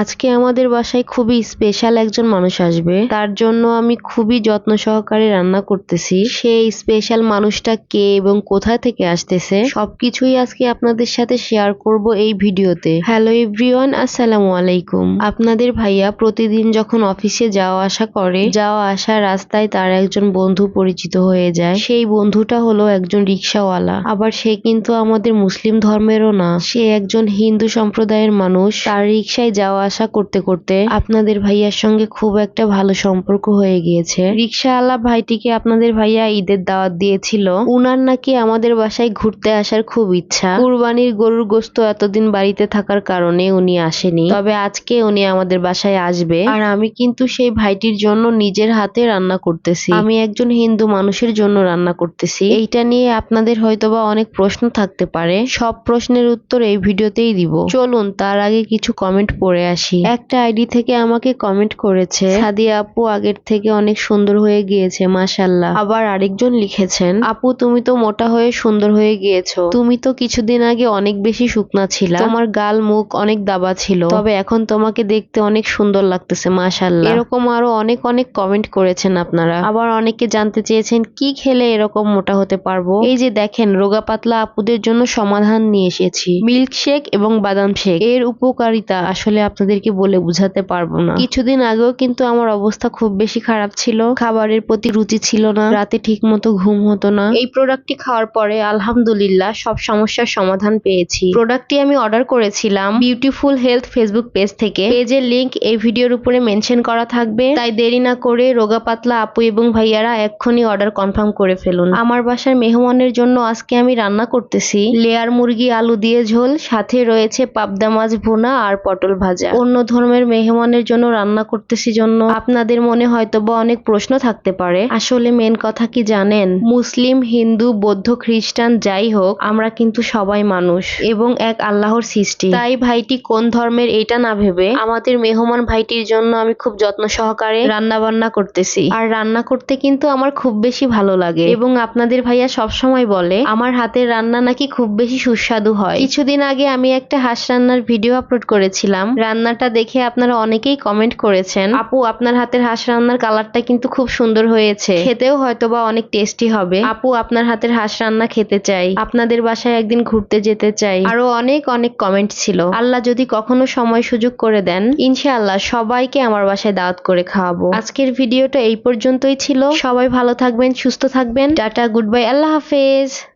আজকে আমাদের বাসায় খুবই স্পেশাল একজন মানুষ আসবে। তার জন্য আমি খুবই যত্ন সহকারে রান্না করতেছি। সেই স্পেশাল মানুষটা কে এবং কোথা থেকে আসতেছে, সবকিছুই আজকে আপনাদের সাথে শেয়ার করব এই ভিডিওতে। হ্যালো এভরিওয়ান আসসালামু আলাইকুম। আপনাদের ভাইয়া প্রতিদিন যখন অফিসে যাওয়া আসা করে, যাওয়া আসা রাস্তায় তার একজন বন্ধু পরিচিত হয়ে যায়। সেই বন্ধুটা হলো একজন রিক্সাওয়ালা। আবার সে কিন্তু আমাদের মুসলিম ধর্মেরও না। সে একজন হিন্দু সম্প্রদায়ের মানুষ। তার রিক্সায় যাওয়া আসা করতে করতে আপনাদের ভাইয়ার সঙ্গে খুব একটা ভালো সম্পর্ক হয়ে গিয়েছে। রিক্সাওয়ালা ভাইটিকে আপনাদের ভাইয়া ঈদের দাওয়াত দিয়েছিল। উনার নাকি আমাদের বাসায় ঘুরতে আসার খুব ইচ্ছা। কুরবানির গরুর গোস্ত এতদিন বাড়িতে থাকার কারণে উনি আসেনি। তবে আজকে উনি আমাদের বাসায় আসবে। আর আমি কিন্তু সেই ভাইটির জন্য নিজের হাতে রান্না করতেছি। আমি একজন হিন্দু মানুষের জন্য রান্না করতেছি। এইটা নিয়ে আপনাদের হয়তোবা অনেক প্রশ্ন থাকতে পারে। সব প্রশ্নের উত্তর এই ভিডিওতেই দিব। চলুন, তার আগে কিছু কমেন্ট পড়ে আসি। একটা আইডি থেকে আমাকে কমেন্ট করেছে, সাদিয়া আপু আগের থেকে অনেক সুন্দর হয়ে গিয়েছে মাশাল্লাহ আবার আরেকজন লিখেছেন, আপু তুমি তো মোটা হয়ে সুন্দর হয়ে গিয়েছো। তুমি তো কিছুদিন আগে অনেক বেশি শুকনা ছিলা। তোমার গাল, মুখ অনেক দাবা ছিল। তবে এখন তোমাকে দেখতে অনেক সুন্দর লাগতেছে মাশাল্লাহ এরকম আরও অনেক অনেক কমেন্ট করেছেন আপনারা। আবার অনেকে জানতে চেয়েছেন, কি খেলে এরকম মোটা হতে পারব? এই যে দেখেন, রোগা পাতলা আপুদের জন্য সমাধান নিয়ে এসেছি। মিল্ক শেক এবং বাদাম শেক। এর উপকারিতা আসলে আপনাদেরকে বলে বুঝাতে পারব না। কিছুদিন আগেও কিন্তু আমার অবস্থা খুব বেশি খারাপ ছিল। খাবারের প্রতি রুচি ছিল না। রাতে ঠিক মতো ঘুম হতো না। এই প্রোডাক্টটি খাওয়ার পরে আলহামদুলিল্লাহ সব সমস্যার সমাধান পেয়েছি। প্রোডাক্টটি আমি অর্ডার করেছিলাম বিউটিফুল হেলথ ফেসবুক পেজ থেকে। পেজের লিংক এই ভিডিওর উপরে মেনশন করা থাকবে। তাই দেরি না করে রোগা পাতলা আপু এবং ভাইয়ারা এক্ষুনি অর্ডার কনফার্ম করে ফেলুন। আমার বাসার মেহমানের জন্য আজকে আমি রান্না করতেছি। লেয়ার মুরগি, আলু দিয়ে ঝোল, সাথে রয়েছে পাবদা মাছ ভুনা আর পটল ভাজা। অন্য ধর্মের মেহমানের জন্য রান্না করতেছি জন্য। আপনাদের মনে হয়তো বা অনেক প্রশ্ন থাকতে পারে। আসলে মেন কথা কি জানেন? মুসলিম, হিন্দু, বৌদ্ধ, খ্রিস্টান যাই হোক, আমরা কিন্তু সবাই মানুষ এবং এক আল্লাহর সৃষ্টি। তাই ভাইটি কোন ধর্মের এটা না ভেবে আমাদের মেহমান ভাইটির জন্য আমি খুব যত্ন সহকারে রান্না বান্না করতেছি। আর রান্না করতে কিন্তু আমার খুব বেশি ভালো লাগে। এবং আপনাদের ভাইয়া সবসময় বলে, আমার হাতের রান্না নাকি খুব বেশি সুস্বাদু হয়। কিছুদিন আগে আমি একটা হাঁস রান্নার ভিডিও আপলোড করেছিলাম। রান্নাটা দেখে আপনারা অনেকেই কমেন্ট করেছেন। আপু, আপনার হাতের হাঁস রান্নার কালারটা কিন্তু খুব সুন্দর হয়েছে। খেতেও হয়তোবা অনেক টেস্টি হবে। আপু, আপনার হাতের হাঁস রান্না খেতে চাই। আপনাদের বাসায় একদিন ঘুরতে যেতে চাই। আরও অনেক অনেক কমেন্ট ছিল। আল্লাহ যদি কখনো সময় সুযোগ করে দেন, ইনশাআল্লাহ সবাইকে আমার বাসায় দাওয়াত করে খাওয়াবো। আজকের ভিডিওটা এই পর্যন্তই ছিল। সবাই ভালো থাকবেন, সুস্থ থাকবেন। টাটা গুড বাই আল্লাহ হাফেজ।